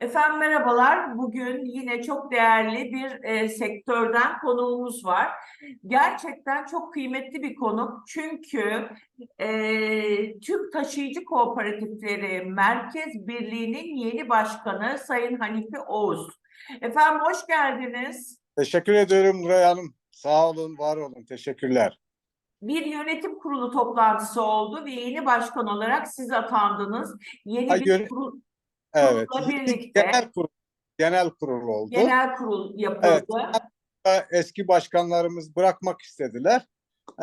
Efendim merhabalar. Bugün yine çok değerli bir e, sektörden konuğumuz var. Gerçekten çok kıymetli bir konu. Çünkü e, tüm taşıyıcı kooperatifleri Merkez Birliği'nin yeni başkanı Sayın Hanife Oğuz. Efendim hoş geldiniz. Teşekkür ediyorum Nuray Hanım. Sağ olun, var olun. Teşekkürler. Bir yönetim kurulu toplantısı oldu ve yeni başkan olarak siz atandınız. Yeni Ay, bir kurul, Evet. birlikte Genel kurul, genel kurul oldu. genel kurul yapıldı. Eski başkanlarımız bırakmak istediler.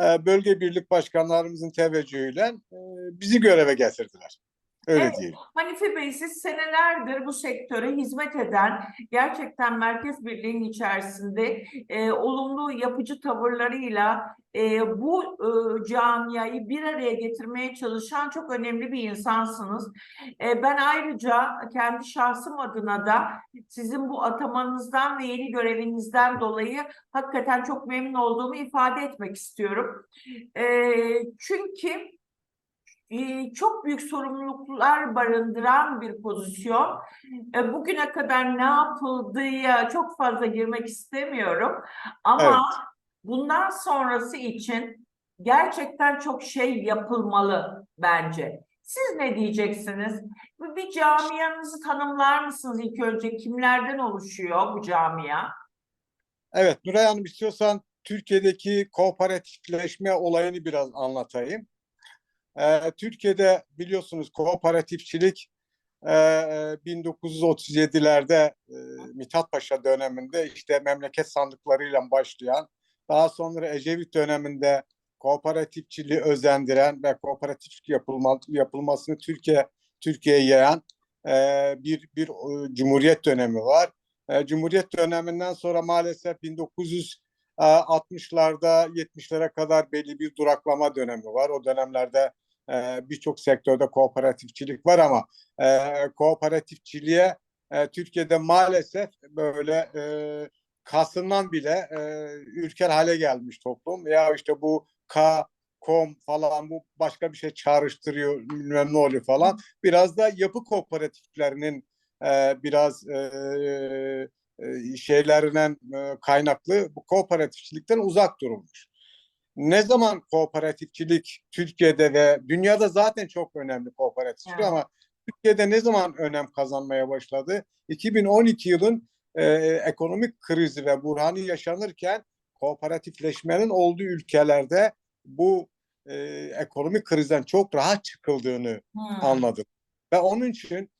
Ee, Bölge birlik başkanlarımızın teveccühüyle e, bizi göreve getirdiler. Öyle Evet. diyeyim. Hanife Bey siz senelerdir bu sektöre hizmet eden gerçekten Merkez Birliği'nin içerisinde e, olumlu yapıcı tavırlarıyla e, bu e, camiayı bir araya getirmeye çalışan çok önemli bir insansınız. E, ben ayrıca kendi şahsım adına da sizin bu atamanızdan ve yeni görevinizden dolayı hakikaten çok memnun olduğumu ifade etmek istiyorum. E, çünkü e, çok büyük sorumluluklar barındıran bir pozisyon. E, Bugüne kadar ne yapıldığı çok fazla girmek istemiyorum. Ama bundan sonrası için gerçekten çok şey yapılmalı bence. Siz ne diyeceksiniz? Bir camianızı tanımlar mısınız ilk önce? Kimlerden oluşuyor bu camia? Evet, Nuray Hanım istiyorsan Türkiye'deki kooperatifleşme olayını biraz anlatayım. Ee, Türkiye'de biliyorsunuz kooperatifçilik e, e, 1937'lerde e, Mithat Paşa döneminde işte memleket sandıklarıyla başlayan, daha sonra Ecevit döneminde kooperatifçiliği özendiren ve kooperatif yapılma, yapılmasını Türkiye Türkiye'ye yayan e, bir bir e, cumhuriyet dönemi var. E, Cumhuriyet döneminden sonra maalesef 1960'larda 70'lere kadar belli bir duraklama dönemi var. O dönemlerde e, birçok sektörde kooperatifçilik var ama e, kooperatifçiliğe e, Türkiye'de maalesef böyle e, kasından bile e, ülker hale gelmiş toplum. Ya işte bu K, kom falan bu başka bir şey çağrıştırıyor bilmem ne oluyor falan. Biraz da yapı kooperatiflerinin e, biraz e, e, şeylerinden e, kaynaklı bu kooperatifçilikten uzak durulmuş. Ne zaman kooperatifçilik Türkiye'de ve dünyada zaten çok önemli kooperatifçilik Evet. ama Türkiye'de ne zaman önem kazanmaya başladı? 2012 yılın e, ekonomik krizi ve buhranı yaşanırken kooperatifleşmenin olduğu ülkelerde bu e, ekonomik krizden çok rahat çıkıldığını Hmm. anladım. Ve onun için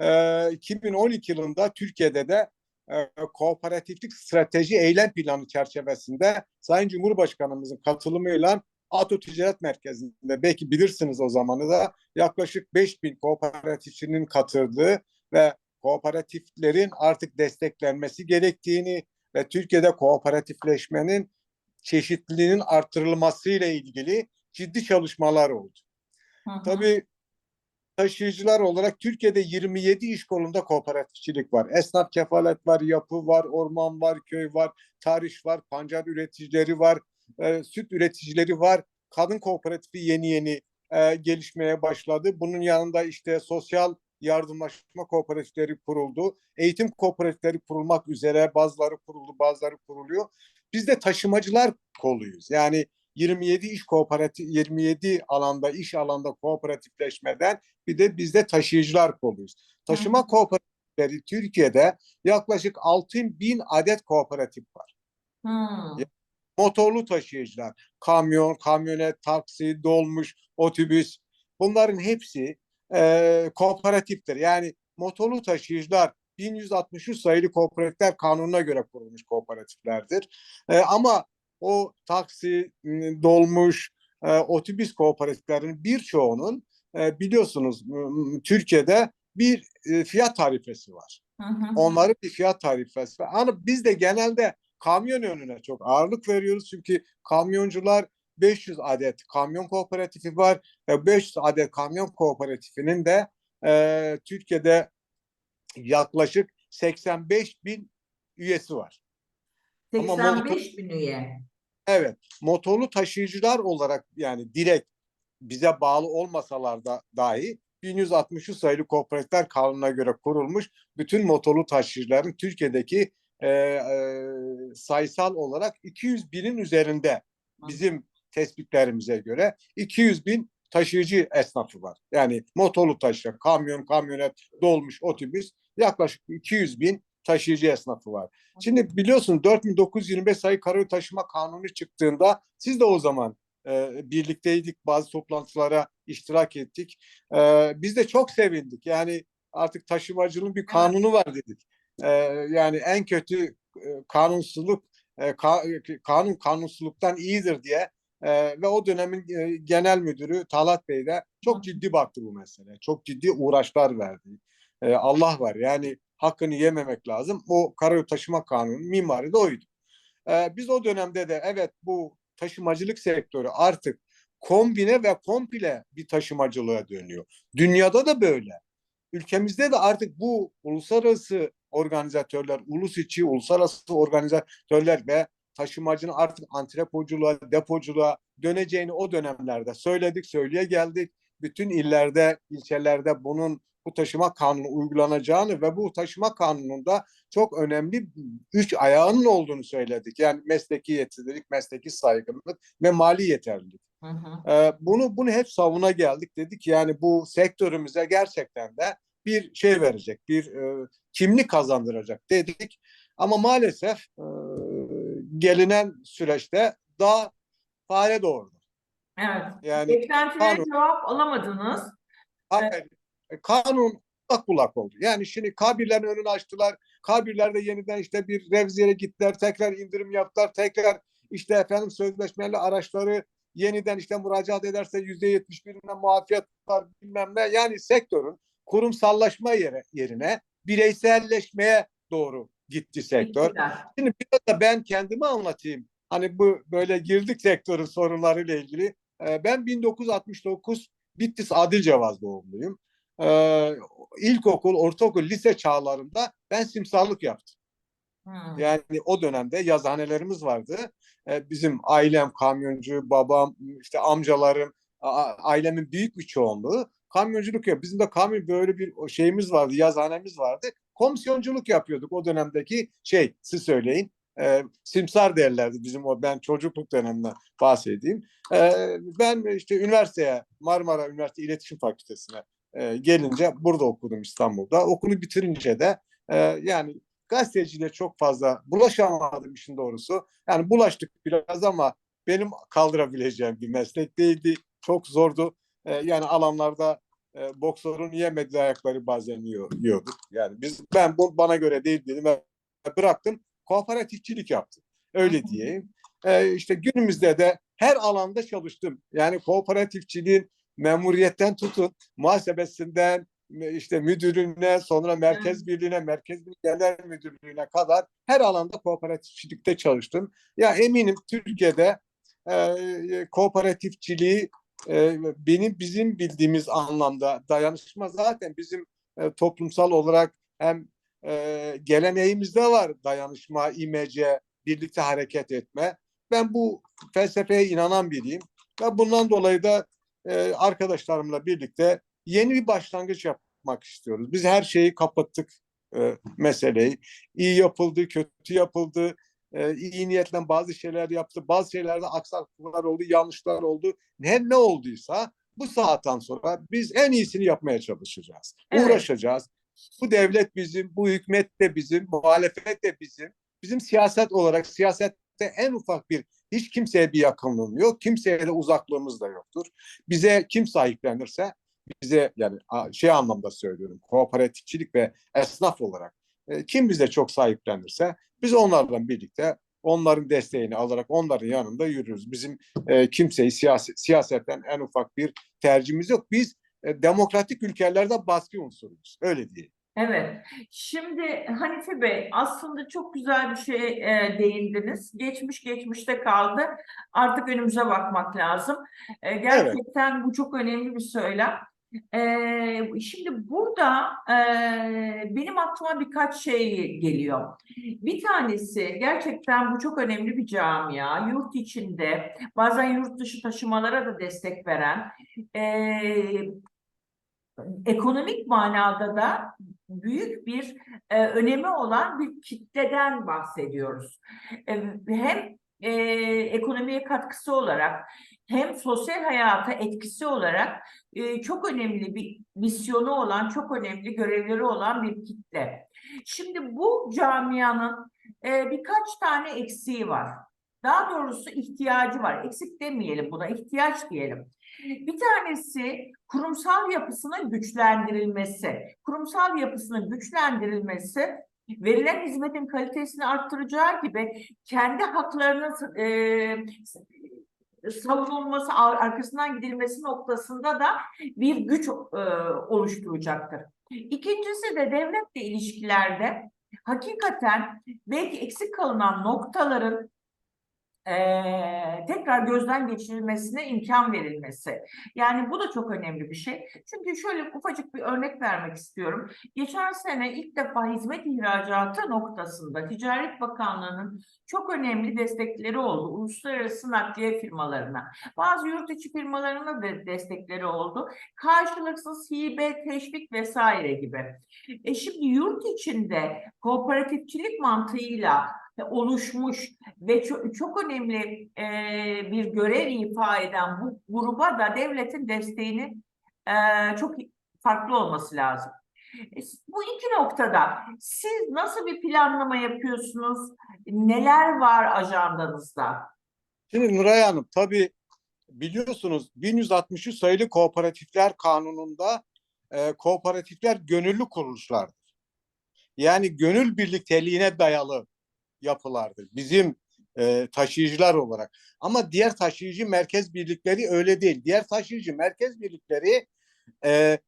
e, 2012 yılında Türkiye'de de e, kooperatiflik strateji eylem planı çerçevesinde Sayın Cumhurbaşkanımızın katılımıyla Ato Ticaret Merkezi'nde belki bilirsiniz o zamanı da yaklaşık 5000 kooperatifçinin katıldığı ve kooperatiflerin artık desteklenmesi gerektiğini ve Türkiye'de kooperatifleşmenin çeşitliliğinin artırılması ile ilgili ciddi çalışmalar oldu. Hı hı. Tabii taşıyıcılar olarak Türkiye'de 27 iş kolunda kooperatifçilik var. Esnaf kefalet var, yapı var, orman var, köy var, tarih var, pancar üreticileri var, e, süt üreticileri var. Kadın kooperatifi yeni yeni e, gelişmeye başladı. Bunun yanında işte sosyal yardımlaşma kooperatifleri kuruldu. Eğitim kooperatifleri kurulmak üzere bazıları kuruldu, bazıları kuruluyor. Biz de taşımacılar koluyuz. Yani 27 iş kooperatif 27 alanda iş alanda kooperatifleşmeden bir de bizde taşıyıcılar koluyuz. Taşıma Hı. kooperatifleri Türkiye'de yaklaşık 6 bin adet kooperatif var. Hmm. Motorlu taşıyıcılar, kamyon, kamyonet, taksi, dolmuş, otobüs bunların hepsi e, kooperatiftir. Yani motorlu taşıyıcılar 1163 sayılı kooperatifler kanununa göre kurulmuş kooperatiflerdir. E, ama o taksi, m, dolmuş, e, otobüs kooperatiflerinin birçoğunun e, biliyorsunuz m, Türkiye'de bir e, fiyat tarifesi var. Hı hı. Onların bir fiyat tarifesi var. Ama biz de genelde kamyon yönüne çok ağırlık veriyoruz. Çünkü kamyoncular 500 adet kamyon kooperatifi var. ve 500 adet kamyon kooperatifinin de e, Türkiye'de yaklaşık 85 bin üyesi var. Ama motor- 85 bin üye. Evet, motorlu taşıyıcılar olarak yani direkt bize bağlı olmasalar da dahi 1163 sayılı kooperatifler kanununa göre kurulmuş bütün motorlu taşıyıcıların Türkiye'deki e, e, sayısal olarak 200 binin üzerinde bizim tespitlerimize göre 200 bin taşıyıcı esnafı var. Yani motorlu taşıyan, kamyon, kamyonet, dolmuş, otobüs yaklaşık 200 bin taşıyıcı esnafı var. Şimdi biliyorsun 4925 sayı karayolu taşıma kanunu çıktığında siz de o zaman e, birlikteydik. Bazı toplantılara iştirak ettik. E, biz de çok sevindik. Yani artık taşımacılığın bir kanunu var dedik. E, yani en kötü e, kanunsuzluk e, ka- kanun kanunsuzluktan iyidir diye e, ve o dönemin e, genel müdürü Talat Bey de çok ciddi baktı bu meseleye. Çok ciddi uğraşlar verdi. E, Allah var yani hakkını yememek lazım. O karayolu taşıma kanunu mimari de oydu. E, biz o dönemde de evet bu taşımacılık sektörü artık kombine ve komple bir taşımacılığa dönüyor. Dünyada da böyle. Ülkemizde de artık bu uluslararası organizatörler, ulus içi uluslararası organizatörler ve taşımacının artık antrepoculuğa, depoculuğa döneceğini o dönemlerde söyledik, söyleye geldik. Bütün illerde, ilçelerde bunun bu taşıma kanunu uygulanacağını ve bu taşıma kanununda çok önemli üç ayağının olduğunu söyledik. Yani mesleki yeterlilik, mesleki saygınlık ve mali yeterlilik. Hı hı. Ee, bunu bunu hep savuna geldik. Dedik yani bu sektörümüze gerçekten de bir şey verecek, bir e, kimlik kazandıracak dedik. Ama maalesef e, gelinen süreçte daha fare doğurdu. Evet. Yani Beklentilere kanun- cevap alamadınız. Hayır, kanun kulak kulak oldu. Yani şimdi kabirlerin önünü açtılar. Kabirlerde yeniden işte bir revziyere gittiler. Tekrar indirim yaptılar. Tekrar işte efendim sözleşmeli araçları yeniden işte müracaat ederse yüzde yetmiş birine muafiyet var bilmem ne. Yani sektörün kurumsallaşma yere, yerine bireyselleşmeye doğru gitti sektör. Şimdi biraz da ben kendimi anlatayım. Hani bu böyle girdik sektörün sorunlarıyla ilgili. Ee, ben 1969 Bitlis Adilcevaz doğumluyum. Ee, ilkokul, ortaokul, lise çağlarında ben simsarlık yaptım. Hı. Yani o dönemde yazıhanelerimiz vardı. Ee, bizim ailem kamyoncu, babam, işte amcalarım, ailemin büyük bir çoğunluğu kamyonculuk yapıyor. Bizim de kamyon böyle bir şeyimiz vardı, yazıhanemiz vardı. Komisyonculuk yapıyorduk o dönemdeki şey, siz söyleyin. E, simsar derlerdi bizim o ben çocukluk döneminde bahsedeyim. E, ben işte üniversiteye Marmara Üniversite İletişim Fakültesine e, gelince burada okudum İstanbul'da. Okulu bitirince de e, yani gazeteciliğe çok fazla bulaşamadım işin doğrusu. Yani bulaştık biraz ama benim kaldırabileceğim bir meslek değildi. Çok zordu. E, yani alanlarda e, boksörün yemediği ayakları bazen yiyor, yiyorduk. Yani biz ben bu bana göre değil dedim ve bıraktım. Kooperatifçilik yaptım. Öyle diyeyim. E, işte günümüzde de her alanda çalıştım. Yani kooperatifçiliğin memuriyetten tutun, muhasebesinden, işte müdürlüğüne, sonra merkez birliğine, merkez genel müdürlüğüne kadar her alanda kooperatifçilikte çalıştım. Ya eminim Türkiye'de e, kooperatifçiliği e, benim bizim bildiğimiz anlamda dayanışma zaten bizim e, toplumsal olarak hem e, geleneğimizde var dayanışma, imece, birlikte hareket etme. Ben bu felsefeye inanan biriyim ve bundan dolayı da e, arkadaşlarımla birlikte yeni bir başlangıç yapmak istiyoruz. Biz her şeyi kapattık e, meseleyi. İyi yapıldı, kötü yapıldı. E, iyi niyetle bazı şeyler yaptı. Bazı şeylerde aksaklıklar oldu, yanlışlar oldu. Her ne olduysa bu saatten sonra biz en iyisini yapmaya çalışacağız. Evet. Uğraşacağız. Bu devlet bizim, bu hükümet de bizim, muhalefet de bizim. Bizim siyaset olarak siyasette en ufak bir hiç kimseye bir yakınlığım yok. Kimseye de uzaklığımız da yoktur. Bize kim sahiplenirse bize yani şey anlamda söylüyorum kooperatifçilik ve esnaf olarak e, kim bize çok sahiplenirse biz onlarla birlikte onların desteğini alarak onların yanında yürürüz. Bizim e, kimseyi siyaset, siyasetten en ufak bir tercihimiz yok. Biz e, demokratik ülkelerde baskı unsuruyuz. Öyle diyelim. Evet. Şimdi Hanifi Bey aslında çok güzel bir şey e, değindiniz. Geçmiş geçmişte kaldı. Artık önümüze bakmak lazım. E, gerçekten bu çok önemli bir söylem. E, şimdi burada e, benim aklıma birkaç şey geliyor. Bir tanesi gerçekten bu çok önemli bir camia. Yurt içinde bazen yurt dışı taşımalara da destek veren e, ekonomik manada da büyük bir e, önemi olan bir kitleden bahsediyoruz. E, hem e, ekonomiye katkısı olarak hem sosyal hayata etkisi olarak e, çok önemli bir misyonu olan, çok önemli görevleri olan bir kitle. Şimdi bu camianın e, birkaç tane eksiği var. Daha doğrusu ihtiyacı var. Eksik demeyelim buna, ihtiyaç diyelim. Bir tanesi kurumsal yapısının güçlendirilmesi. Kurumsal yapısının güçlendirilmesi verilen hizmetin kalitesini arttıracağı gibi kendi haklarının e, savunulması, ar- arkasından gidilmesi noktasında da bir güç e, oluşturacaktır. İkincisi de devletle ilişkilerde hakikaten belki eksik kalınan noktaların eee, tekrar gözden geçirilmesine imkan verilmesi. Yani bu da çok önemli bir şey. Çünkü şöyle ufacık bir örnek vermek istiyorum. Geçen sene ilk defa hizmet ihracatı noktasında Ticaret Bakanlığı'nın çok önemli destekleri oldu. Uluslararası nakliye firmalarına. Bazı yurt içi firmalarına da destekleri oldu. Karşılıksız hibe, teşvik vesaire gibi. E şimdi yurt içinde kooperatifçilik mantığıyla e, oluşmuş ve çok, çok önemli e, bir görev ifa eden bu gruba da devletin desteğini e, çok farklı olması lazım. E, Bu iki noktada siz nasıl bir planlama yapıyorsunuz? Neler var ajandanızda? Şimdi Nuray Hanım tabii biliyorsunuz 1163 sayılı kooperatifler kanununda e, kooperatifler gönüllü kuruluşlardır. Yani gönül birlikteliğine dayalı yapılardır. Bizim e, taşıyıcılar olarak. Ama diğer taşıyıcı merkez birlikleri öyle değil. Diğer taşıyıcı merkez birlikleri e,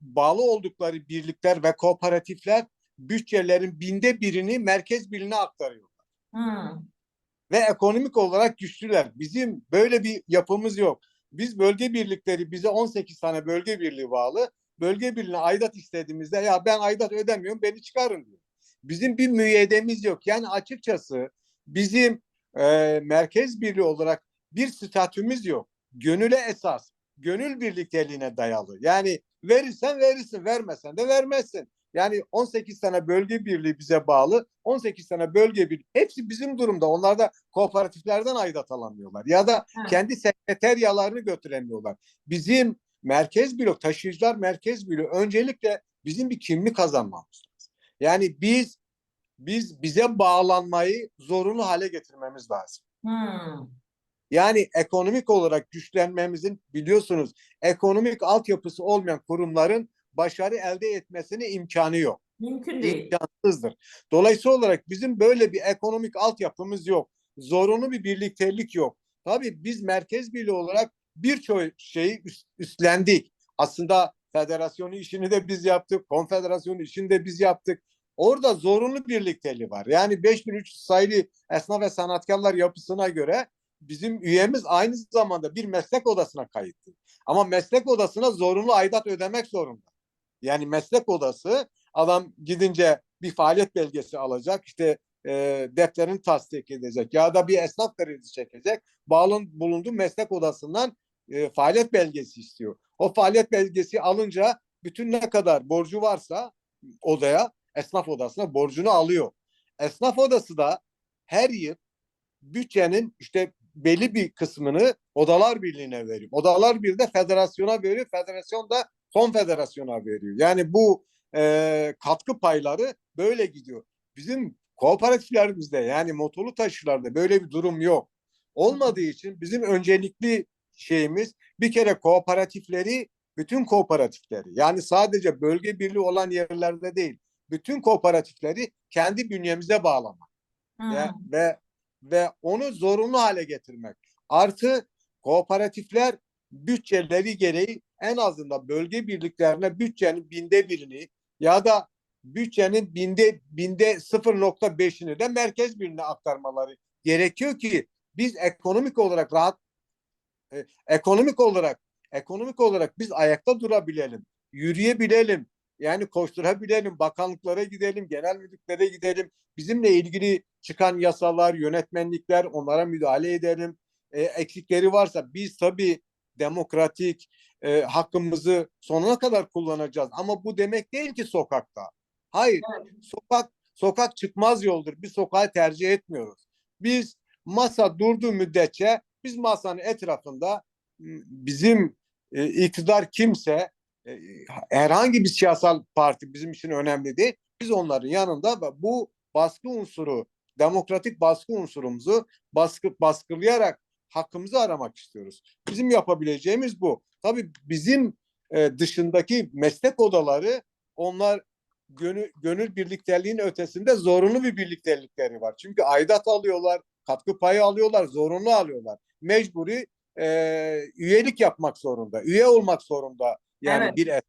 bağlı oldukları birlikler ve kooperatifler bütçelerin binde birini merkez birliğine aktarıyor Hmm. ve ekonomik olarak güçlüler. Bizim böyle bir yapımız yok. Biz bölge birlikleri bize 18 tane bölge birliği bağlı. Bölge birliğine aidat istediğimizde ya ben aidat ödemiyorum beni çıkarın diyor. Bizim bir müeyyidemiz yok. Yani açıkçası bizim e, merkez birliği olarak bir statümüz yok. Gönüle esas, gönül birlikteliğine dayalı. Yani verirsen verirsin, vermesen de vermezsin. Yani 18 tane bölge birliği bize bağlı. 18 tane bölge birliği. Hepsi bizim durumda. Onlar da kooperatiflerden aidat alamıyorlar. Ya da Evet. kendi sekreteryalarını götüremiyorlar. Bizim merkez blok, taşıyıcılar merkez bloğu öncelikle bizim bir kimlik kazanmamız. Yani biz biz bize bağlanmayı zorunlu hale getirmemiz lazım. Hmm. Yani ekonomik olarak güçlenmemizin biliyorsunuz ekonomik altyapısı olmayan kurumların başarı elde etmesine imkanı yok. Mümkün değil. İmkansızdır. Dolayısıyla olarak bizim böyle bir ekonomik altyapımız yok. Zorunlu bir birliktelik yok. Tabii biz merkez birliği olarak birçok şeyi üst- üstlendik. Aslında federasyonu işini de biz yaptık. Konfederasyonu işini de biz yaptık. Orada zorunlu birlikteliği var. Yani 5300 sayılı esnaf ve sanatkarlar yapısına göre bizim üyemiz aynı zamanda bir meslek odasına kayıtlı. Ama meslek odasına zorunlu aidat ödemek zorunda. Yani meslek odası adam gidince bir faaliyet belgesi alacak. işte e, defterini tasdik edecek ya da bir esnaf kredisi çekecek. Bağlı bulunduğu meslek odasından e, faaliyet belgesi istiyor. O faaliyet belgesi alınca bütün ne kadar borcu varsa odaya, esnaf odasına borcunu alıyor. Esnaf odası da her yıl bütçenin işte belli bir kısmını Odalar Birliği'ne veriyor. Odalar Birliği de federasyona veriyor. Federasyon da konfederasyona veriyor. Yani bu e, katkı payları böyle gidiyor. Bizim kooperatiflerimizde yani motorlu taşılarda böyle bir durum yok. Olmadığı için bizim öncelikli şeyimiz bir kere kooperatifleri bütün kooperatifleri yani sadece bölge birliği olan yerlerde değil bütün kooperatifleri kendi bünyemize bağlamak Hmm. ve ve onu zorunlu hale getirmek. Artı kooperatifler bütçeleri gereği en azından bölge birliklerine bütçenin binde birini ya da bütçenin binde binde 0.5'ini de merkez birliğine aktarmaları gerekiyor ki biz ekonomik olarak rahat e, ekonomik olarak ekonomik olarak biz ayakta durabilelim, yürüyebilelim. Yani koşturabilelim, bakanlıklara gidelim, genel müdürlüklere gidelim. Bizimle ilgili çıkan yasalar, yönetmenlikler onlara müdahale edelim. E, eksikleri varsa biz tabii demokratik e, hakkımızı sonuna kadar kullanacağız. Ama bu demek değil ki sokakta. Hayır, sokak sokak çıkmaz yoldur. Biz sokağı tercih etmiyoruz. Biz masa durduğu müddetçe biz masanın etrafında m, bizim e, iktidar kimse e, herhangi bir siyasal parti bizim için önemli değil. Biz onların yanında bu baskı unsuru, demokratik baskı unsurumuzu baskı baskılayarak hakkımızı aramak istiyoruz. Bizim yapabileceğimiz bu. Tabii bizim e, dışındaki meslek odaları onlar gönül, gönül birlikteliğin ötesinde zorunlu bir birliktelikleri var. Çünkü aidat alıyorlar, katkı payı alıyorlar, zorunlu alıyorlar. Mecburi e, üyelik yapmak zorunda, üye olmak zorunda. Yani Evet. bir es-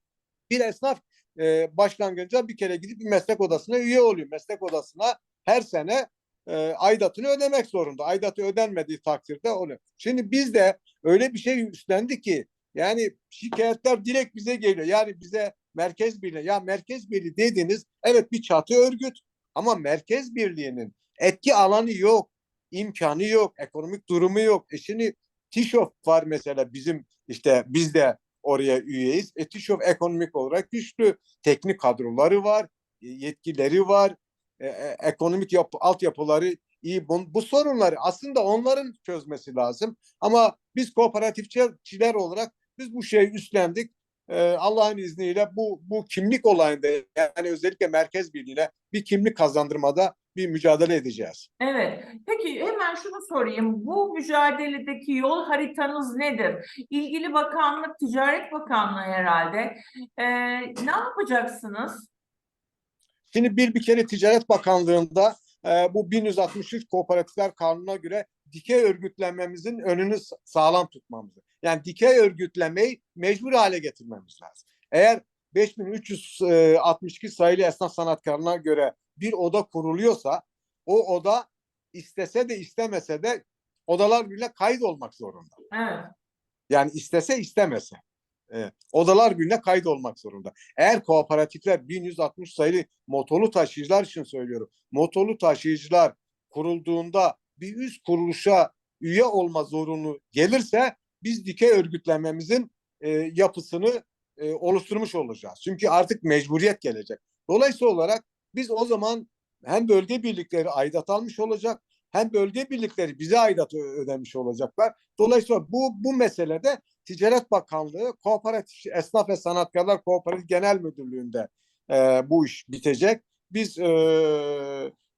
bir esnaf e, başlangıçta bir kere gidip bir meslek odasına üye oluyor. Meslek odasına her sene e, aidatını ödemek zorunda. Aidatı ödenmediği takdirde oluyor. Şimdi biz de öyle bir şey üstlendik ki yani şikayetler direkt bize geliyor. Yani bize merkez birliği ya merkez birliği dediğiniz evet bir çatı örgüt ama merkez birliğinin etki alanı yok, imkanı yok, ekonomik durumu yok. E şimdi TİŞOF var mesela bizim işte biz de oraya üyeyiz. E TİŞOF ekonomik olarak güçlü, teknik kadroları var, e, yetkileri var, e, e, ekonomik yapı, altyapıları iyi. Bu, bu sorunları aslında onların çözmesi lazım. Ama biz kooperatifçiler olarak biz bu şeyi üstlendik. Ee, Allah'ın izniyle bu bu kimlik olayında yani özellikle merkez birliğiyle bir kimlik kazandırmada bir mücadele edeceğiz. Evet. Peki hemen şunu sorayım. Bu mücadeledeki yol haritanız nedir? İlgili bakanlık, Ticaret Bakanlığı herhalde. Ee, ne yapacaksınız? Şimdi bir bir kere Ticaret Bakanlığı'nda e, bu 1163 Kooperatifler Kanunu'na göre dikey örgütlenmemizin önünü sa- sağlam tutmamızı. Yani dikey örgütlemeyi mecbur hale getirmemiz lazım. Eğer 5362 sayılı esnaf sanatkarına göre bir oda kuruluyorsa o oda istese de istemese de odalar bile kayıt olmak zorunda. Evet. Yani istese istemese. E, odalar birine kayıt olmak zorunda. Eğer kooperatifler 1160 sayılı motorlu taşıyıcılar için söylüyorum. Motorlu taşıyıcılar kurulduğunda bir üst kuruluşa üye olma zorunlu gelirse biz dikey örgütlenmemizin e, yapısını e, oluşturmuş olacağız. Çünkü artık mecburiyet gelecek. Dolayısıyla olarak biz o zaman hem bölge birlikleri aidat almış olacak hem bölge birlikleri bize aidat ödemiş olacaklar. Dolayısıyla bu bu meselede Ticaret Bakanlığı Kooperatif Esnaf ve Sanatkarlar Kooperatif Genel Müdürlüğü'nde e, bu iş bitecek. Biz e,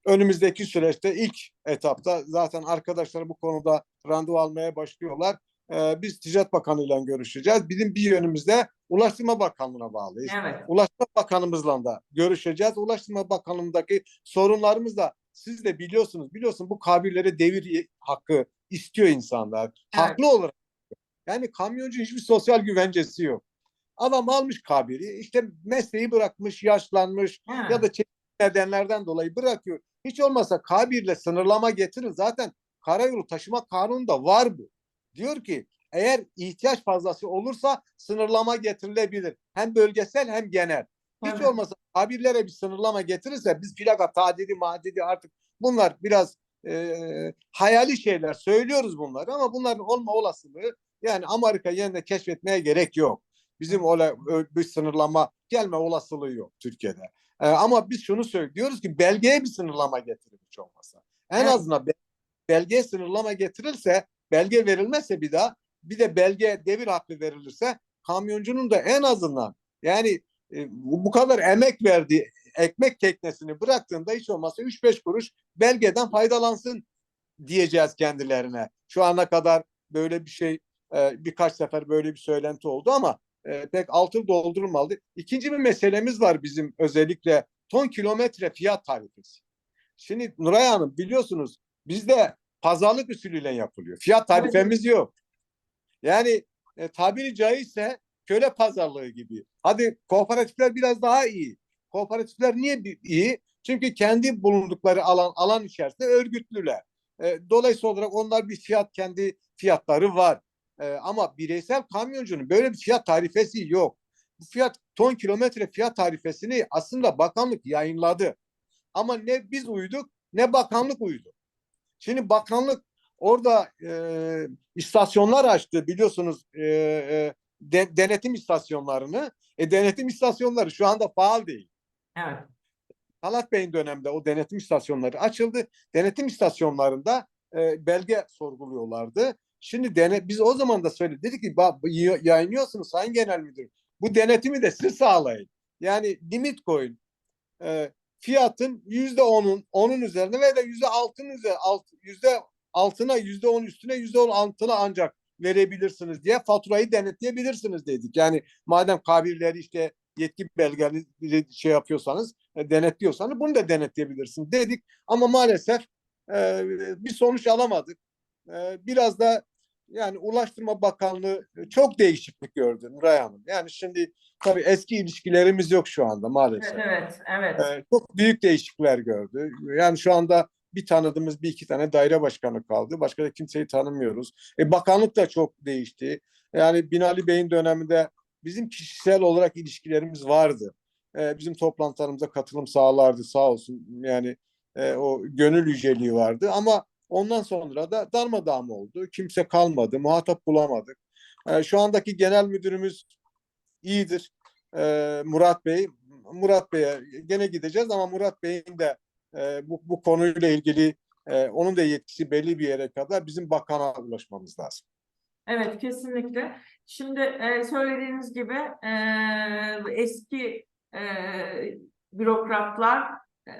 önümüzdeki süreçte ilk etapta zaten arkadaşlar bu konuda randevu almaya başlıyorlar. E, biz Ticaret Bakanı ile görüşeceğiz. Bizim bir yönümüzde Ulaştırma Bakanlığı'na bağlıyız. Evet. Ulaştırma Bakanımızla da görüşeceğiz. Ulaştırma Bakanlığı'ndaki sorunlarımız da siz de biliyorsunuz. Biliyorsun bu kabirlere devir hakkı istiyor insanlar. Haklı olarak. Yani kamyoncu hiçbir sosyal güvencesi yok. Adam almış kabiri işte mesleği bırakmış, yaşlanmış Evet. ya da çeşitli nedenlerden dolayı bırakıyor. Hiç olmazsa kabirle sınırlama getirin. Zaten karayolu taşıma kanununda var bu. Diyor ki eğer ihtiyaç fazlası olursa sınırlama getirilebilir. Hem bölgesel hem genel. Hiç Evet. olmazsa kabirlere bir sınırlama getirirse biz plaka tadidi madidi artık bunlar biraz e, hayali şeyler söylüyoruz bunları ama bunların olma olasılığı yani Amerika yerine keşfetmeye gerek yok. Bizim ö- bir sınırlama gelme olasılığı yok Türkiye'de. E, ama biz şunu söylüyoruz ki belgeye bir sınırlama getirin hiç olmasa. En Evet. azından be- belgeye sınırlama getirilse belge verilmezse bir daha bir de belge devir hakkı verilirse kamyoncunun da en azından yani e, bu kadar emek verdiği ekmek teknesini bıraktığında hiç olmazsa 3-5 kuruş belgeden faydalansın diyeceğiz kendilerine. Şu ana kadar böyle bir şey e, birkaç sefer böyle bir söylenti oldu ama e, pek altın doldurulmadı. İkinci bir meselemiz var bizim özellikle ton kilometre fiyat tarifesi. Şimdi Nuray Hanım biliyorsunuz bizde pazarlık usulüyle yapılıyor. Fiyat tarifemiz yok. Yani e, tabiri caizse köle pazarlığı gibi. Hadi kooperatifler biraz daha iyi. Kooperatifler niye iyi? Çünkü kendi bulundukları alan alan içerisinde örgütlüler. E, dolayısıyla olarak onlar bir fiyat kendi fiyatları var. E, ama bireysel kamyoncunun böyle bir fiyat tarifesi yok. Bu fiyat ton kilometre fiyat tarifesini aslında bakanlık yayınladı. Ama ne biz uyduk ne bakanlık uydu. Şimdi bakanlık orada e, istasyonlar açtı biliyorsunuz e, e, de- denetim istasyonlarını. E, denetim istasyonları şu anda faal değil. Evet. Talat Bey'in döneminde o denetim istasyonları açıldı. Denetim istasyonlarında e, belge sorguluyorlardı. Şimdi dene, biz o zaman da söyledik dedik ki "Ba- bu y- yayınlıyorsunuz Sayın Genel Müdür. Bu denetimi de siz sağlayın. Yani limit koyun. E, fiyatın yüzde onun, onun üzerine veya da yüzde altının üzerine, alt, yüzde altına, yüzde on üstüne, yüzde on altına ancak verebilirsiniz diye faturayı denetleyebilirsiniz dedik. Yani madem kabirleri işte yetki belgeleri şey yapıyorsanız, e, denetliyorsanız bunu da denetleyebilirsiniz dedik. Ama maalesef e, bir sonuç alamadık. E, biraz da yani Ulaştırma Bakanlığı çok değişiklik gördü Nuray Hanım. Yani şimdi tabii eski ilişkilerimiz yok şu anda maalesef. Evet, evet. Ee, çok büyük değişiklikler gördü. Yani şu anda bir tanıdığımız bir iki tane daire başkanı kaldı. Başka da kimseyi tanımıyoruz. E, bakanlık da çok değişti. Yani Binali Bey'in döneminde bizim kişisel olarak ilişkilerimiz vardı. E, bizim toplantılarımıza katılım sağlardı sağ olsun. Yani e, o gönül yüceliği vardı ama ondan sonra da darmadağın oldu. Kimse kalmadı, muhatap bulamadık. E, şu andaki genel müdürümüz iyidir. E, Murat Bey. Murat Bey'e gene gideceğiz ama Murat Bey'in de e, bu, bu konuyla ilgili e, onun da yetkisi belli bir yere kadar bizim bakana ulaşmamız lazım. Evet, kesinlikle. Şimdi e, söylediğiniz gibi e, eski e, bürokratlar e,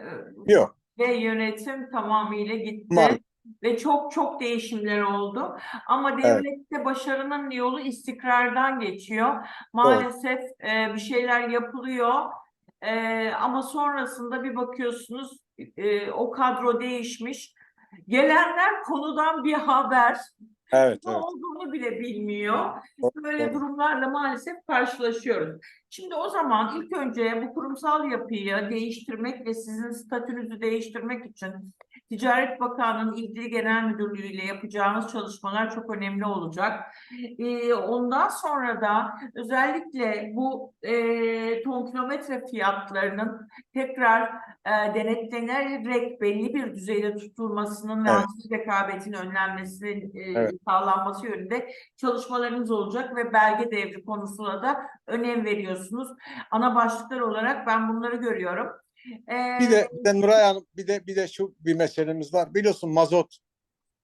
Yok. ve yönetim tamamıyla gitti. Maalesef. Ve çok çok değişimler oldu. Ama devlette başarının yolu istikrardan geçiyor. Maalesef e, bir şeyler yapılıyor. E, ama sonrasında bir bakıyorsunuz e, o kadro değişmiş. Gelenler konudan bir haber Evet, ne evet. olduğunu bile bilmiyor. Böyle durumlarla maalesef karşılaşıyoruz. Şimdi o zaman ilk önce bu kurumsal yapıyı değiştirmek ve sizin statünüzü değiştirmek için Ticaret Bakanlığı'nın ilgili genel müdürlüğü ile yapacağınız çalışmalar çok önemli olacak. Ee, ondan sonra da özellikle bu e, ton kilometre fiyatlarının tekrar e, denetlenerek belli bir düzeyde tutulmasının ve Evet. haksız rekabetin önlenmesinin e, Evet. sağlanması yönünde çalışmalarınız olacak ve belge devri konusuna da önem veriyorsunuz. Ana başlıklar olarak ben bunları görüyorum. Ee, Bir de, bir de Nuray Hanım bir de bir de şu bir meselemiz var. Biliyorsun mazot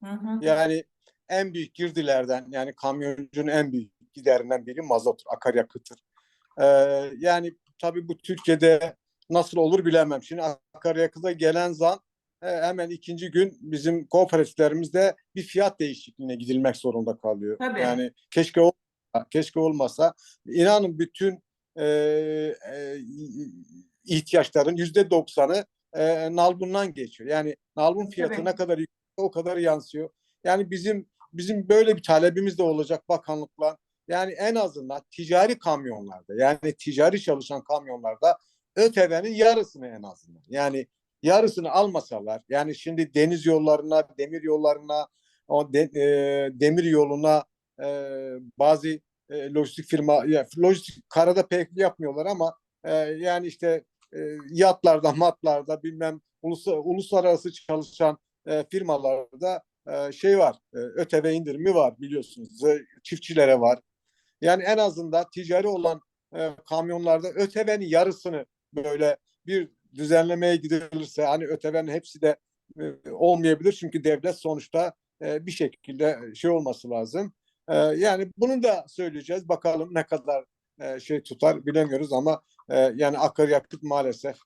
hı hı, yani en büyük girdilerden yani kamyoncunun en büyük giderinden biri mazot, akaryakıttır. Ee, yani tabii bu Türkiye'de nasıl olur bilemem. Şimdi akaryakıta gelen zam e, hemen ikinci gün bizim kooperatiflerimizde bir fiyat değişikliğine gidilmek zorunda kalıyor. Tabii. Yani keşke olmasa, keşke olmasa. İnanın bütün e, e, ihtiyaçların yüzde doksanı e, nalbundan geçiyor. Yani nalbun fiyatı Tabii. ne kadar yüksek o kadar yansıyor. Yani bizim bizim böyle bir talebimiz de olacak bakanlıkla. Yani en azından ticari kamyonlarda yani ticari çalışan kamyonlarda ÖTV'nin yarısını en azından. Yani yarısını almasalar yani şimdi deniz yollarına, demir yollarına, o de- e, demir yoluna e, bazı e, lojistik firma ya lojistik karada pek yapmıyorlar ama e, yani işte e, yatlarda, matlarda bilmem ulus- uluslararası çalışan e, firmalarda e, şey var, e, ÖTV indirimi var biliyorsunuz. E, çiftçilere var. Yani en azından ticari olan e, kamyonlarda ÖTV'nin yarısını böyle bir düzenlemeye gidilirse hani ÖTV'nin hepsi de e, olmayabilir çünkü devlet sonuçta e, bir şekilde şey olması lazım. E, yani bunu da söyleyeceğiz. Bakalım ne kadar e, şey tutar bilemiyoruz ama e, yani akaryakıt maalesef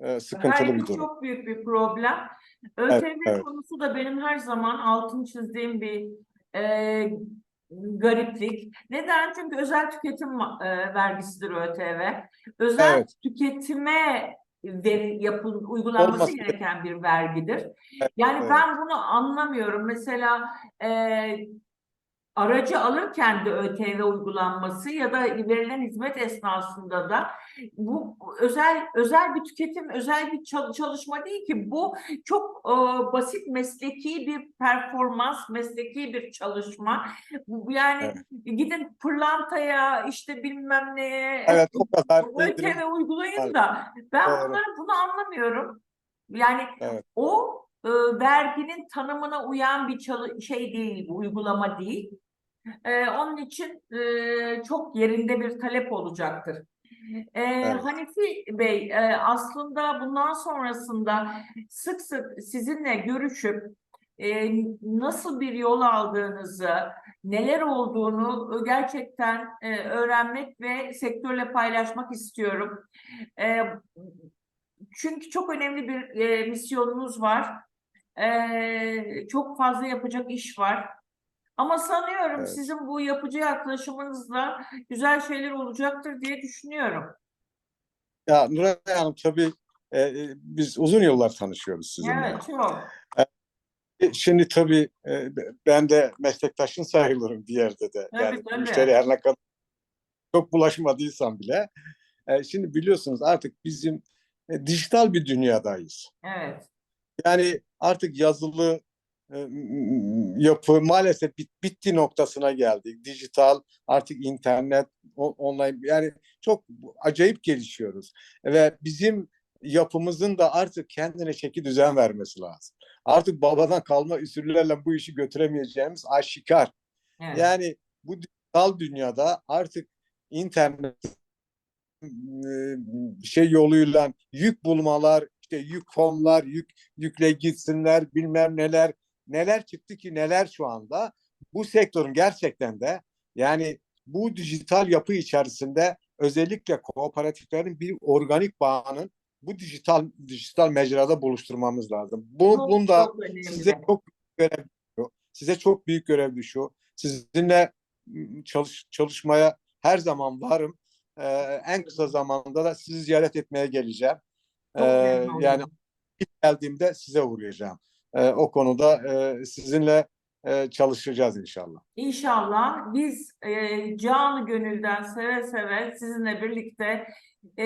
e, sıkıntılı Her bir durum. çok büyük bir problem. ÖTV evet. konusu da benim her zaman altını çizdiğim bir e, gariplik. Neden? Çünkü özel tüketim e, vergisidir ÖTV. Özel Evet. tüketime veri uygulanması Olması gereken bir vergidir. Yani evet. ben bunu anlamıyorum. Mesela e, aracı alırken de ÖTV uygulanması ya da verilen hizmet esnasında da bu özel özel bir tüketim, özel bir çal- çalışma değil ki bu çok e, basit mesleki bir performans, mesleki bir çalışma. Yani gidin pırlantaya işte bilmem neye Evet o kadar. ÖTV uygulayın Evet. da ben Doğru. bunları bunu anlamıyorum. Yani Evet. o e, verginin tanımına uyan bir çalı- şey değil, bu uygulama değil. E, onun için e, çok yerinde bir talep olacaktır. E, Hanifi Bey, e, aslında bundan sonrasında sık sık sizinle görüşüp e, nasıl bir yol aldığınızı, neler olduğunu gerçekten e, öğrenmek ve sektörle paylaşmak istiyorum. E, çünkü çok önemli bir e, misyonunuz var. E, çok fazla yapacak iş var. Ama sanıyorum Evet. sizin bu yapıcı yaklaşımınızla güzel şeyler olacaktır diye düşünüyorum. Ya Nuray Hanım tabii e, e, biz uzun yıllar tanışıyoruz sizinle. Evet, çok. E, Şimdi tabii e, ben de meslektaşın sayılırım bir yerde de. Tabii, Yani tabii. müşteri her ne kadar çok bulaşmadıysam bile. E, Şimdi biliyorsunuz artık bizim e, dijital bir dünyadayız. Evet. Yani artık yazılı e, yapı maalesef bit, bitti noktasına geldik. Dijital, artık internet, o- online yani çok acayip gelişiyoruz. Ve bizim yapımızın da artık kendine çeki düzen vermesi lazım. Artık babadan kalma usullerle bu işi götüremeyeceğimiz aşikar. Evet. Yani bu dijital dünyada artık internet e, şey yoluyla yük bulmalar, işte yük formlar, yük yükle gitsinler, bilmem neler, neler çıktı ki neler şu anda. Bu sektörün gerçekten de yani bu dijital yapı içerisinde özellikle kooperatiflerin bir organik bağının bu dijital dijital mecrada buluşturmamız lazım. Bu Çok, bunda çok önemli. size çok büyük görev düşüyor. Size çok büyük görev düşüyor. Sizinle çalış, çalışmaya her zaman varım. Ee, en kısa zamanda da sizi ziyaret etmeye geleceğim. Ee, yani geldiğimde size uğrayacağım. Ee, o konuda e, sizinle e, çalışacağız inşallah. İnşallah biz e, canı gönülden seve seve sizinle birlikte e,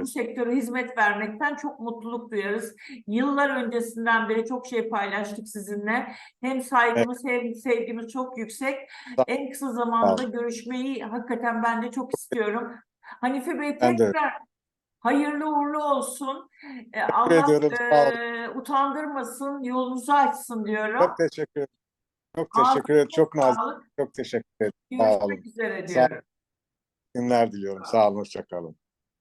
bu sektöre hizmet vermekten çok mutluluk duyarız. Yıllar öncesinden beri çok şey paylaştık sizinle. Hem saygımız hem sevgimiz çok yüksek. Sağ- En kısa zamanda görüşmeyi hakikaten ben de çok istiyorum. Hanife Bey tekrar hayırlı uğurlu olsun. E, Allah ediyorum, sağ e, utandırmasın, yolunuzu açsın diyorum. Çok teşekkür ederim. Çok teşekkür ederim. Çok nazik. Çok teşekkür ederim. Sağ olun. Görüşmek üzere Sağ diyorum. Günler diliyorum. Sağ olun. Hoşça kalın.